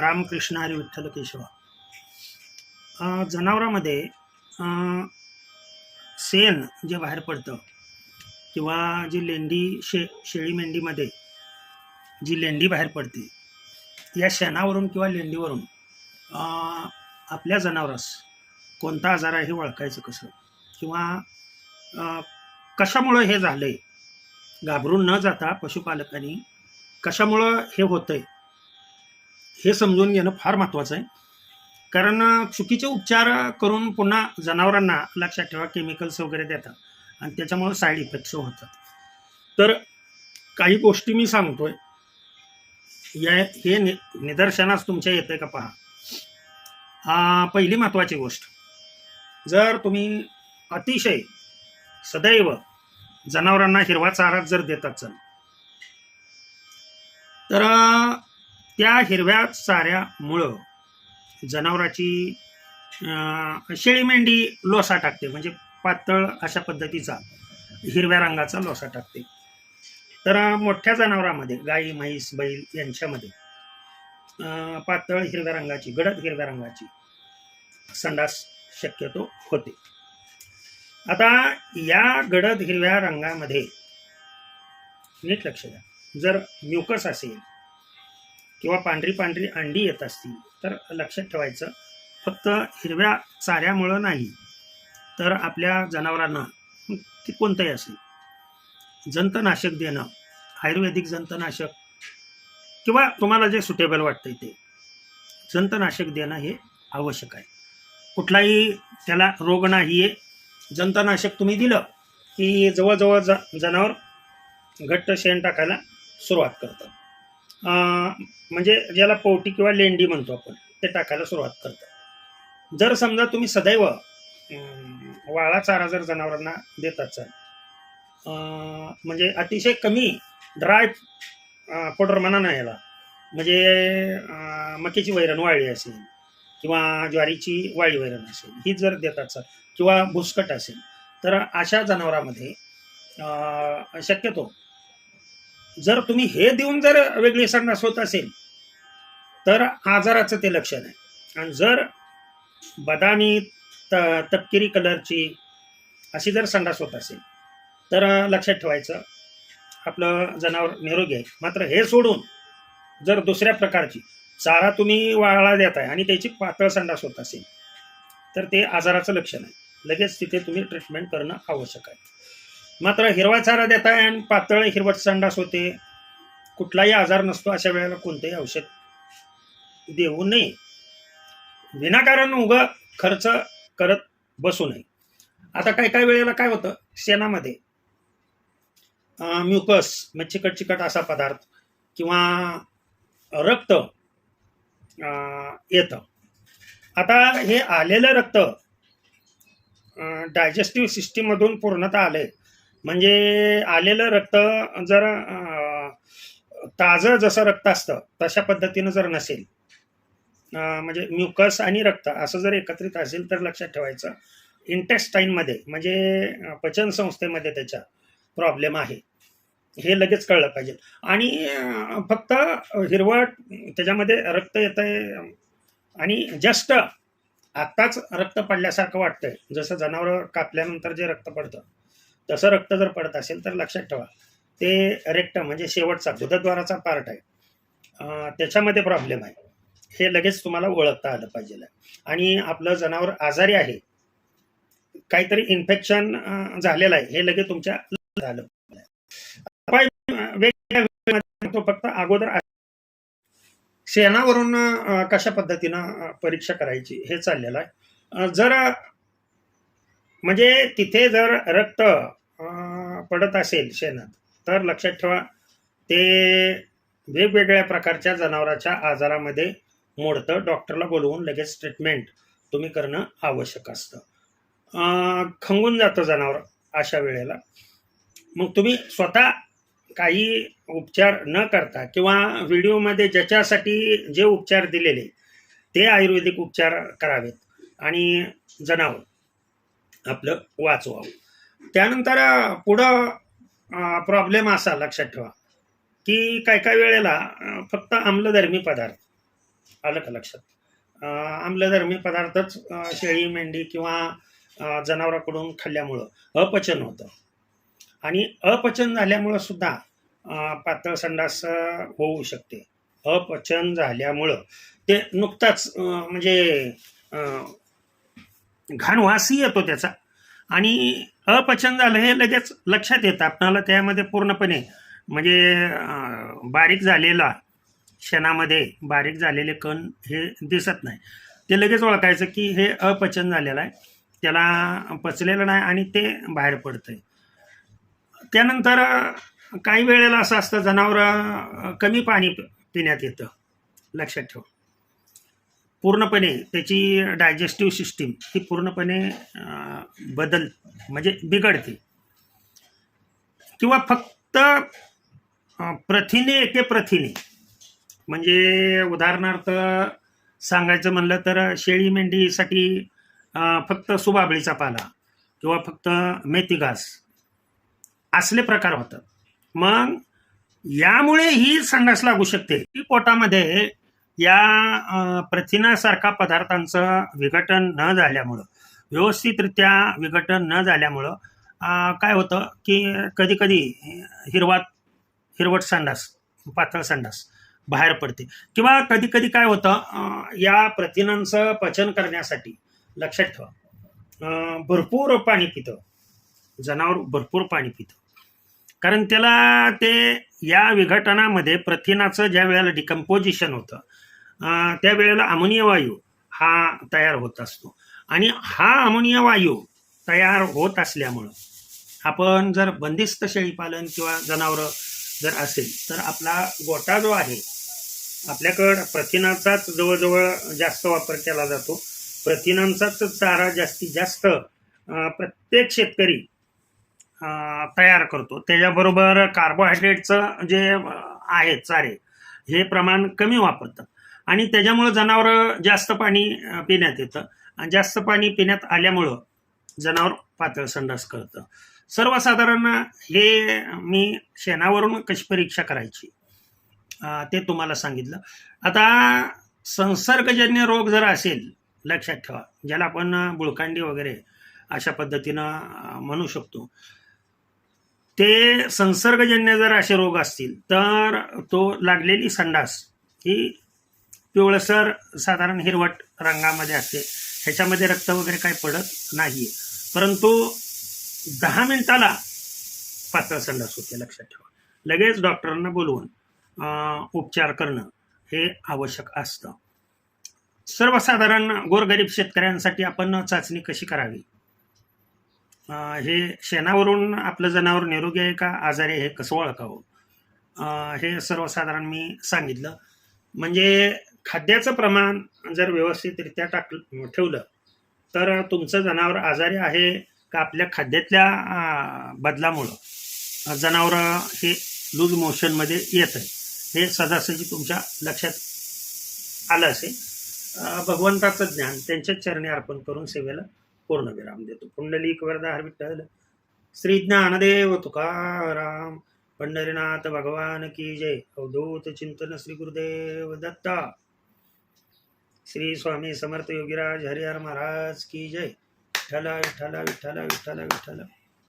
रामकृष्ण हरी विठ्ठल केशव. जनावरामध्ये सेन शेण जे बाहेर पडतं किंवा जी लेंडी शे शेळी मेंढीमध्ये जी लेंडी बाहेर पडते या शेणावरून किंवा लेंडीवरून आपल्या जनावरास कोणता आजार आहे हे ओळखायचं कसं? किंवा कशामुळं हे झालं आहे घाबरून न जाता पशुपालकांनी कशामुळं हे होतं आहे हे समजून घेणं फार महत्त्वाचं आहे. कारण चुकीचे उपचार करून पुन्हा जनावरांना लक्षात ठेवा केमिकल्स वगैरे देतात आणि त्याच्यामुळं साईड इफेक्ट्स होतात. तर काही गोष्टी मी सांगतोय. या हे नि निदर्शनास तुमच्या येतं का पहा. पहिली महत्त्वाची गोष्ट. जर तुम्ही अतिशय सदैव जनावरांना हिरवा चारा जर देतात चल. तर त्या हिरव्या चाऱ्यामुळं जनावराची शेळी मेंढी लोसा टाकते. म्हणजे पातळ अशा पद्धतीचा हिरव्या रंगाचा लोसा टाकते. तर मोठ्या जनावरांमध्ये गाई म्हैस बैल यांच्यामध्ये पातळ हिरव्या रंगाची गडद हिरव्या रंगाची संडास शक्यतो होते. आता या गडद हिरव्या रंगामध्ये नीट लक्ष द्या. जर म्युकस असेल किंवा पांढरी पांढरी अंडी येत असतील तर लक्षात ठेवायचं फक्त हिरव्या चाऱ्यामुळं नाही तर आपल्या जनावरांना ते कोणतंही असेल. जंतनाशक देणं आयुर्वेदिक जंतनाशक किंवा तुम्हाला जे सुटेबल वाटतंय ते जंतनाशक देणं हे आवश्यक आहे. कुठलाही त्याला रोग नाही आहे जंतनाशक तुम्ही दिलं की जवळजवळ ज जनावर घट्ट शेण टाकायला सुरुवात करतं म्हणजे ज्याला पोवटी किंवा लेंडी म्हणतो आपण ते टाकायला सुरुवात करतात. जर समजा तुम्ही सदैव वाळा चारा जर जनावरांना देत असाल म्हणजे अतिशय कमी ड्राय पावडर म्हणा ना याला म्हणजे मक्याची वैरण वाळी असेल किंवा ज्वारीची वाळी वैरण असेल ही जर देत असाल किंवा भुसकट असेल तर अशा जनावरांमध्ये शक्यतो जर तुम्ही हे देऊन जर वेगळी संडास होत असेल तर आजाराचं ते लक्षण आहे. आणि जर बदामी त तपकिरी कलरची अशी जर संडास होत असेल तर लक्षात ठेवायचं आपलं जनावर निरोगी आहे. मात्र हे सोडून जर दुसऱ्या प्रकारची चारा तुम्ही वाळा आहे आणि त्याची पातळ संडास होत असेल तर ते आजाराचं लक्षण आहे. लगेच तिथे तुम्ही ट्रीटमेंट करणं आवश्यक आहे. मात्र हिरवा चारा देताय आणि पातळ हिरवट संडास होते. कुठलाही आजार नसतो अशा वेळेला कोणतेही औषध देऊ नये. विनाकारण उग खर्च करत बसू नये. आता काही काही वेळेला काय होतं? शेणामध्ये म्युकस म्हणजे चिकट चिकट असा पदार्थ किंवा रक्त येतं. आता हे आलेलं रक्त डायजेस्टिव्ह सिस्टीममधून पूर्णतः आलंय. म्हणजे आलेलं रक्त जर ताजं जसं रक्त असतं तशा पद्धतीनं जर नसेल म्हणजे म्युकस आणि रक्त असं जर एकत्रित असेल तर लक्षात ठेवायचं इंटेस्टाईनमध्ये म्हणजे पचन संस्थेमध्ये त्याच्या प्रॉब्लेम आहे. हे लगेच कळलं पाहिजे. आणि फक्त हिरवट त्याच्यामध्ये रक्त येत आहे आणि जस्ट आत्ताच रक्त पडल्यासारखं वाटतंय. जसं जनावर कापल्यानंतर जे रक्त पडतं. तसं रक्त जर पडत असेल तर लक्षात ठेवा. ते रेक्ट म्हणजे शेवटचा गुदद्वाराचा पार्ट आहे. त्याच्यामध्ये प्रॉब्लेम आहे. हे लगेच तुम्हाला ओळखता आलं पाहिजे. आणि आपलं जनावर आजारी आहे. काहीतरी इन्फेक्शन झालेलं आहे. हे लगेच तुमच्या झालं वेगवेगळ्या तो फक्त अगोदर शेणावरून कशा पद्धतीनं परीक्षा करायची हे चाललेलं आहे. जर म्हणजे तिथे जर रक्त पडत असेल शेणात तर लक्षात ठेवा ते वेगवेगळ्या प्रकारच्या जनावराच्या आजारामध्ये मोडतं. डॉक्टरला बोलवून लगेच ट्रीटमेंट तुम्ही करणं आवश्यक असतं. खंगून जातं जनावर अशा वेळेला. मग तुम्ही स्वतः काही उपचार न करता किंवा व्हिडिओमध्ये ज्याच्यासाठी जे उपचार दिलेले ते आयुर्वेदिक उपचार करावेत आणि जनावर आपलं वाचवावं. त्यानंतर पुढं प्रॉब्लेम असा लक्षात ठेवा की काय काय वेळेला फक्त आम्लधर्मी पदार्थ आलं का लक्षात? आम्लधर्मी पदार्थच शेळी मेंढी किंवा जनावराकडून खाल्ल्यामुळं अपचन होतं. आणि अपचन झाल्यामुळं सुद्धा पातळ संडास होऊ शकते. अपचन झाल्यामुळं ते नुकताच म्हणजे अं, घाण वासही येतो त्याचा. आणि अपचन झालं हे लगेच लक्षात येतं. आपणाला त्यामध्ये पूर्णपणे म्हणजे बारीक झालेला शेणामध्ये बारीक झालेले कण हे दिसत नाही. ते लगेच ओळखायचं की हे अपचन झालेलं आहे. त्याला पचलेलं नाही आणि ते बाहेर पडतं आहे त्यानंतर काही वेळेला असं असतं जनावरं कमी पाणी पिण्यात येतं. लक्षात ठेव. पूर्णपणे त्याची डायजेस्टिव्ह सिस्टीम ही पूर्णपणे बदल म्हणजे बिघडते. किंवा फक्त प्रथिने एके प्रथिने. म्हणजे उदाहरणार्थ सांगायचं म्हणलं तर शेळी मेंढीसाठी फक्त सुबाबळीचा पाला किंवा फक्त मेथी घास असले प्रकार होतात. मग यामुळे ही संडास लागू शकते. की पोटामध्ये या प्रथिनासारखा पदार्थांचं विघटन न झाल्यामुळं व्यवस्थितरित्या विघटन न झाल्यामुळं काय होतं की कधी कधी हिरवा हिरवट संडास पातळ संडास बाहेर पडते. किंवा कधी कधी काय होतं या प्रथिनांचं पचन करण्यासाठी लक्षात ठेवा. भरपूर पाणी पितं. जनावर भरपूर पाणी पितं. कारण त्याला ते या विघटनामध्ये प्रथिनाचं ज्या वेळेला डिकम्पोजिशन होतं त्यावेळेला अमोनिया वायू हा तयार होत असतो. आणि हा अमोनिया वायू तयार होत असल्यामुळं आपण जर बंदिस्त शेळीपालन किंवा जनावरं जर असेल तर आपला गोटा जो आहे आपल्याकडं प्रथिनाचाच जवळजवळ जास्त वापर केला जातो. प्रथिनांचाच चारा जास्तीत जास्त प्रत्येक शेतकरी तयार करतो. त्याच्याबरोबर कार्बोहायड्रेटचं जे आहे चारे हे प्रमाण कमी वापरतात. आणि त्याच्यामुळं जनावरं जास्त पाणी पिण्यात येतं. आणि जास्त पाणी पिण्यात आल्यामुळं जनावर पातळ संडास करतं. सर्वसाधारण हे मी शेणावरून कशी परीक्षा करायची ते तुम्हाला सांगितलं. आता संसर्गजन्य रोग जर असेल लक्षात ठेवा. ज्याला आपण बुळकांडी वगैरे अशा पद्धतीनं म्हणू शकतो. ते संसर्गजन्य जर असे रोग असतील तर तो लागलेली संडास ही पिवळसर साधारण हिरवट रंगामध्ये असते. ह्याच्यामध्ये रक्त वगैरे काही पडत नाही परंतु दहा मिनिटाला पातळ संडास होते लक्षात ठेवा. लगेच डॉक्टरांना बोलवून उपचार करणं हे आवश्यक असतं. सर्वसाधारण गोरगरीब शेतकऱ्यांसाठी आपण चाचणी कशी करावी? हे शेणावरून आपलं जनावर निरोगी आहे का? आजारी आहे हे कसं ओळखावं? हे सर्वसाधारण मी सांगितलं. म्हणजे खाद्याचं प्रमाण जर व्यवस्थितरित्या टाक ठेवलं तर तुमचं जनावर आजारी आहे का आपल्या खाद्यातल्या बदलामुळं? जनावरं हे लूज मोशनमध्ये येत आहे हे सदासजी तुमच्या लक्षात आलं असेल. भगवंताचं ज्ञान त्यांच्याच चरणी अर्पण करून सेवेला पूर्ण विराम देतो. पुंडलिक वरदा विठ्ठल श्री ज्ञानदेव तुकाराम पंढरीनाथ भगवान की जय. अवधूत चिंतन श्री गुरुदेव दत्ता. श्री स्वामी समर्थ योगीराज हरिहर महाराज की जय. विठ्ठला विठ्ठला विठ्ठला विठ्ठला विठ्ठला.